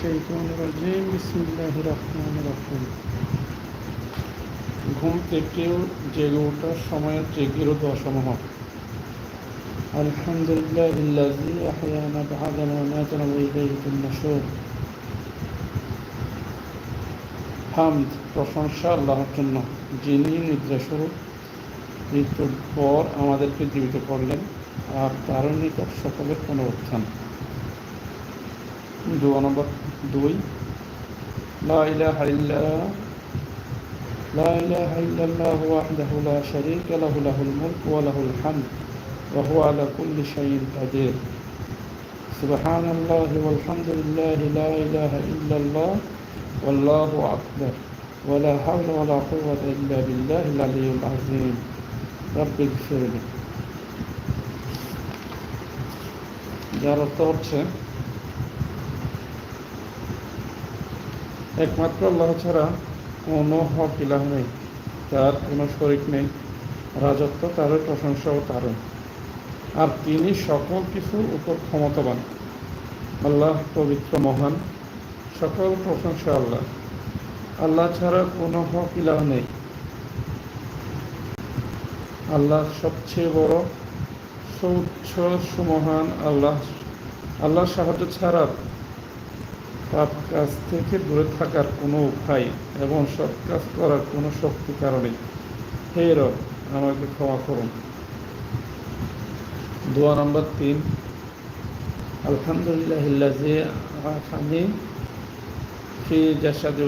শৈতান রাজিম বিসমুল্লাহ রহমান রহিম ঘুম থেকেও জেগে ওঠার সময়ের জেগেরও দশম হবে আলহামদুলিল্লাহ ইল্লাজি আহয়ানা বাহাদানা মাতানা ইলাইহিন নুশুর হামদ, প্রশংসা আল্লাহর জন্য, যিনি নিদ্রাস্বরূপ মৃত্যুর পর আমাদেরকে জীবিত করলেন আর তারও নিকট সকলের পুনরুত্থান। দোয়া نمبر دوي. لا إله إلا لا إله إلا الله وحده لا شريك له له الملك وله الحمد وهو على كل شيء قدير. سبحان الله والحمد لله لا إله إلا الله والله أكبر ولا حول ولا قوة إلا بالله العلي العظيم. رب اغفر لي. যারা তো একমাত্র আল্লাহ ছাড়া কোনো হক ইলাহ নেই। তার কোনো শরিক নেই। রাজত্ব তারও প্রশংসাও তারও আর তিনি সকল কিছুর উপর ক্ষমতাবান। আল্লাহ পবিত্র, মহান, সকল প্রশংসা আল্লাহ। আল্লাহ ছাড়া কোনো হক ইলাহ নেই। আল্লাহ সবচেয়ে বড় সৌচ্ছ সুমহান আল্লাহ। আল্লাহর সাহায্য ছাড়া পাপ কাজ থেকে দূরে থাকার কোনো উপায় এবং সৎ কাজ করার কোনো শক্তি কারণে হে রব আমাকে ক্ষমা করুন। দোয়া নম্বর তিন। আলহামদুলিল্লাহ আফানি ফি জাসাদি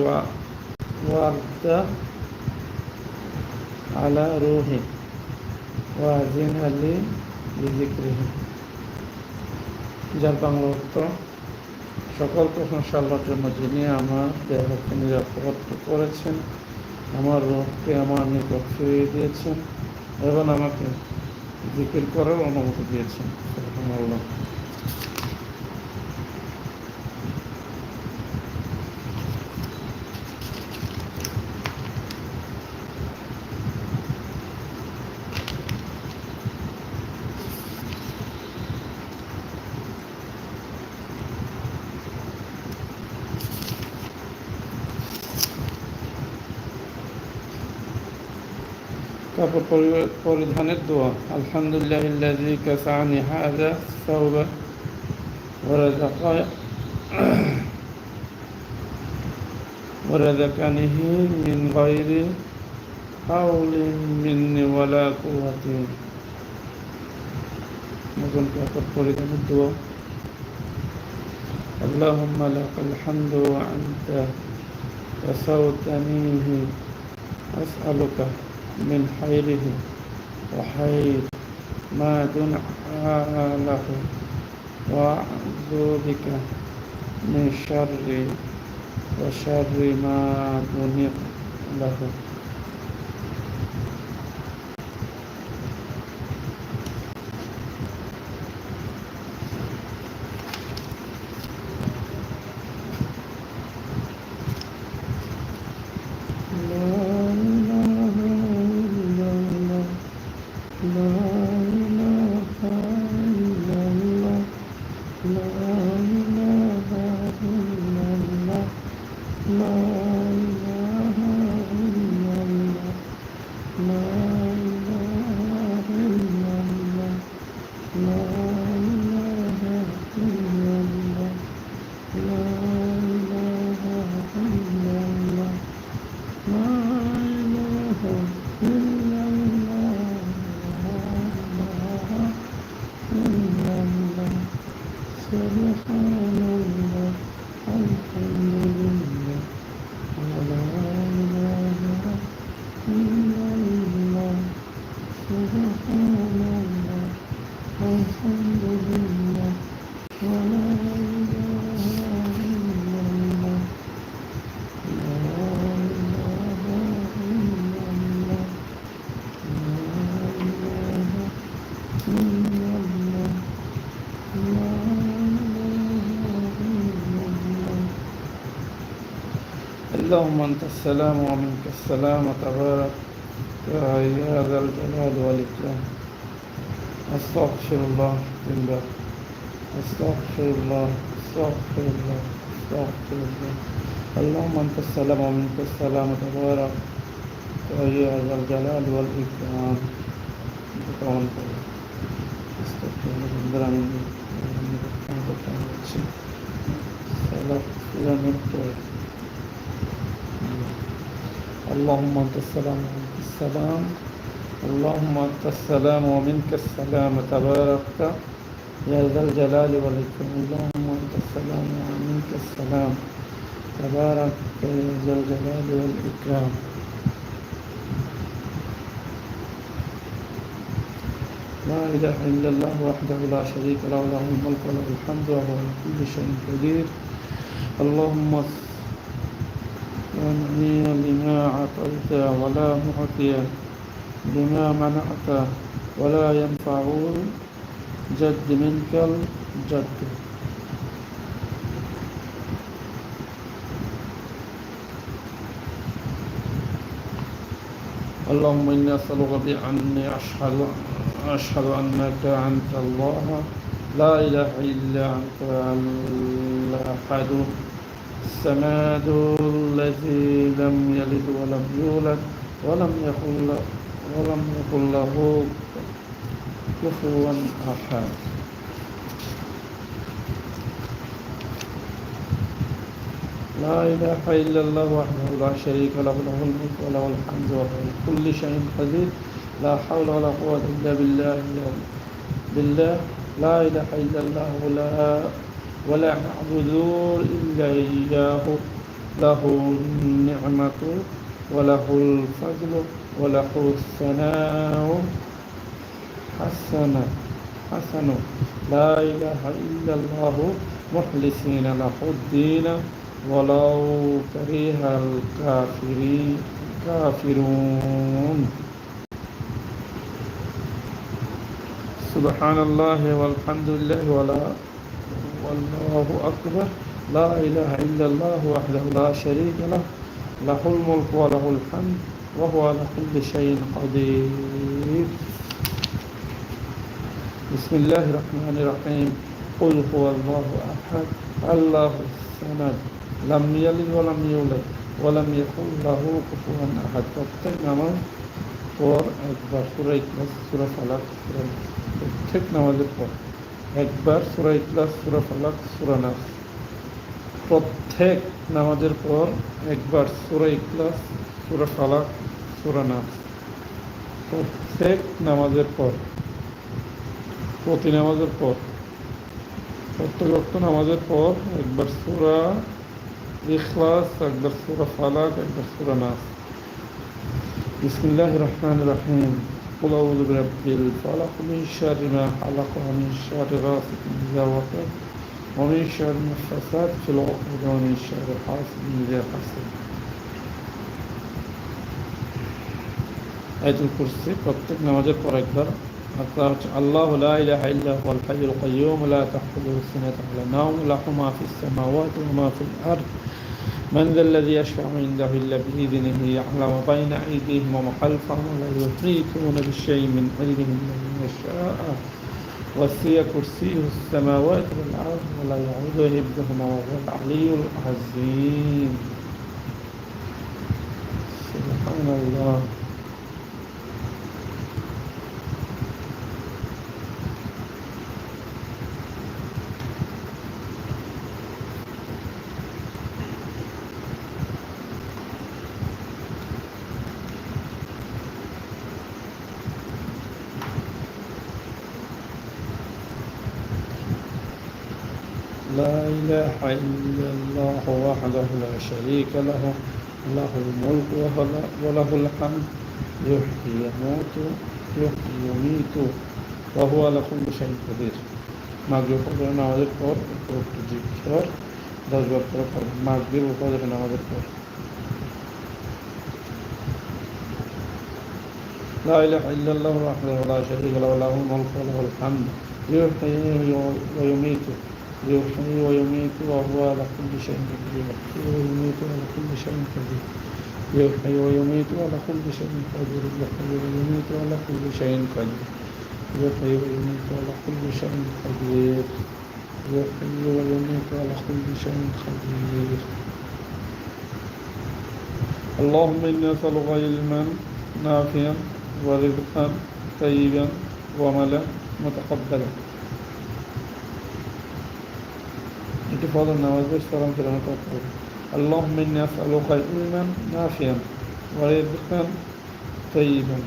ওয়ার্দা আলা রুহি ওয়াজিন আলী বিজিক্রিহি যার বাংলা অর্থ সকল প্রশংসা আল্লাহর জন্য যিনি আমার দেহকে নিরাপদ করেছেন, আমার রোগকে আমার নিকট ফিরিয়ে দিয়েছেন এবং আমাকে জিকির করার অনুমতি দিয়েছেন। আল্লাহ কাপড় পরিধানের দোয়া আলহামদুলিল্লাহ الذي كسعني هذا الثوب ورزق ورزقنيه من غير حول مني ولا قوة নতুন কাপড় পরিধানের দোয়া اللهم لك الحمد وأنت كسوتنيه أسألك من خيره وخير ما دون له وأعوذ بك من شر وشر ما دون له. Mm-hmm. اللهم أنت السلام ومنك السلام تبارك يا ذا الجلال والإكرام. أستغفر الله بالله أستغفر الله أستغفر الله أستغفر الله. اللهم انت السلام ومنك السلام تبارك يا ذا الجلال والإكرام. أستغفر الله اللهم أنت السلام ومنك السلام. اللهم أنت السلام ومنك السلام. تباركت يا ذا الجلال والإكرام. اللهم أنت السلام ومنك السلام. تبارك يا ذا الجلال والإكرام. لا إله إلا الله وحده لا شريك له له الملك وله الحمد وهو على كل شيء قدير. اللهم ومني لما أعطيت ولا معطي لما منعت ولا ينفع جد منك الجد. اللهم إني أسألك بأني أشهد أشهد أنك أنت الله. لا إله إلا أنت الأحد. السماد الذي لم يلد ولم يولد ولم يكن له ولم يكن له كفوا أحد. لا إله إلا الله وحده لا شريك له له الملك وله الحمد وهو كل شيء قدير. لا حول ولا قوة إلا بالله بالله لا إله إلا الله ولا ولا نعبد إلا إياه له النعمة وله الفضل وله الثناء حسن حسن. لا إله إلا الله مخلصين له الدين ولو كره الكافرين الكافرون. سبحان الله والحمد لله ولا الله أكبر. لا إله إلا الله وحده لا شريك له. له الملك وله الحمد وهو على كل شيء قدير. بسم الله الرحمن الرحيم. قل هو الله أحد. الله الصمد. لم يلد ولم يولد ولم يكن له كفوا أحد. প্রত্যেক নামাজ পর একবার সুরা سورة فلاح سورة সুরা প্রত্যেক একবার সুরা ইকলাস সুরা ফালাক, সুরা নাস। প্রত্যেক নামাজের পর একবার সুরা ইকলাস সুরা ফালাক, সুরা নাস। প্রত্যেক নামাজের পর, প্রতি নামাজের পর, প্রত্যেক নামাজের পর একবার সুরা ইখলাস, একবার সুরা ফালাক, একবার সুরা নাস। বিসমুল্লাহ রহমান রহিম। قل أعوذ برب الفلق من شر ما خلق ومن شر غاسق إذا وقب ومن شر النفاثات في العقد ومن شر حاسد إذا حسد آية الكرسي প্রত্যেক নামাজের পর একবার الله لا إله إلا هو الحي القيوم لا تأخذه سنة ولا نوم له ما في السماوات وما في الأرض من ذا الذي يشفع عنده إلا بإذنه يعلم بين أيديهم وما خلفهم ولا يحيطون بشيء من علمه إلا بما شاء وسع كرسيه السماوات والأرض ولا يعود حفظهما وهو العلي العظيم. سبحان الله. لا إله إلا الله وحده لا شريك له له الملك وله الحمد. يحيي يموت يحيي يميت وهو على كل شيء قدير. মাগরিব ফজরের নামাজের পর উপরোক্ত জিকির দশ বার করে পড়বেন মাগরিব ও ফজরের নামাজের পর لا إله إلا الله وحده لا شريك له له الملك وله الحمد. يحيي ويميت يحيي ويميت وهو على كل شيء قدير. يحيي ويميت على كل شيء قدير. يحيي ويميت على كل شيء قدير. يحيي ويميت على كل شيء قدير. يحيي ويميت على كل شيء قدير. يحيي ويميت على كل شيء قدير. اللهم إني أسألك علما نافعا ورزقا طيبا وعملا متقبلا. انتفاض النماز والسلام في المتوكل اللهم إني أسألك علما نافعا ورزقا طيبا.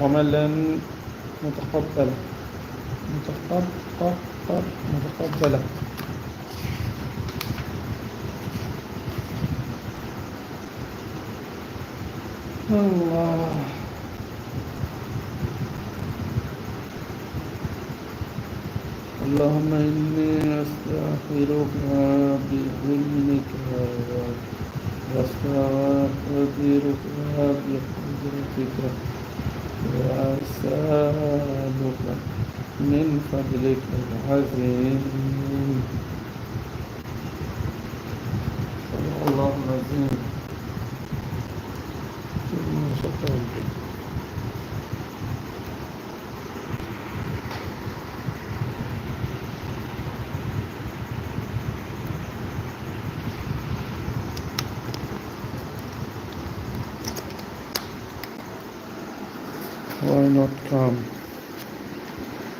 وعملا متقبلا متقبل متقبلا الله. اللهم إني أستغفرك بعلمك وأستغفرك بقدرتك وأسألك من فضلك العظيم. صدق الله العظيم. شكرا Why not come.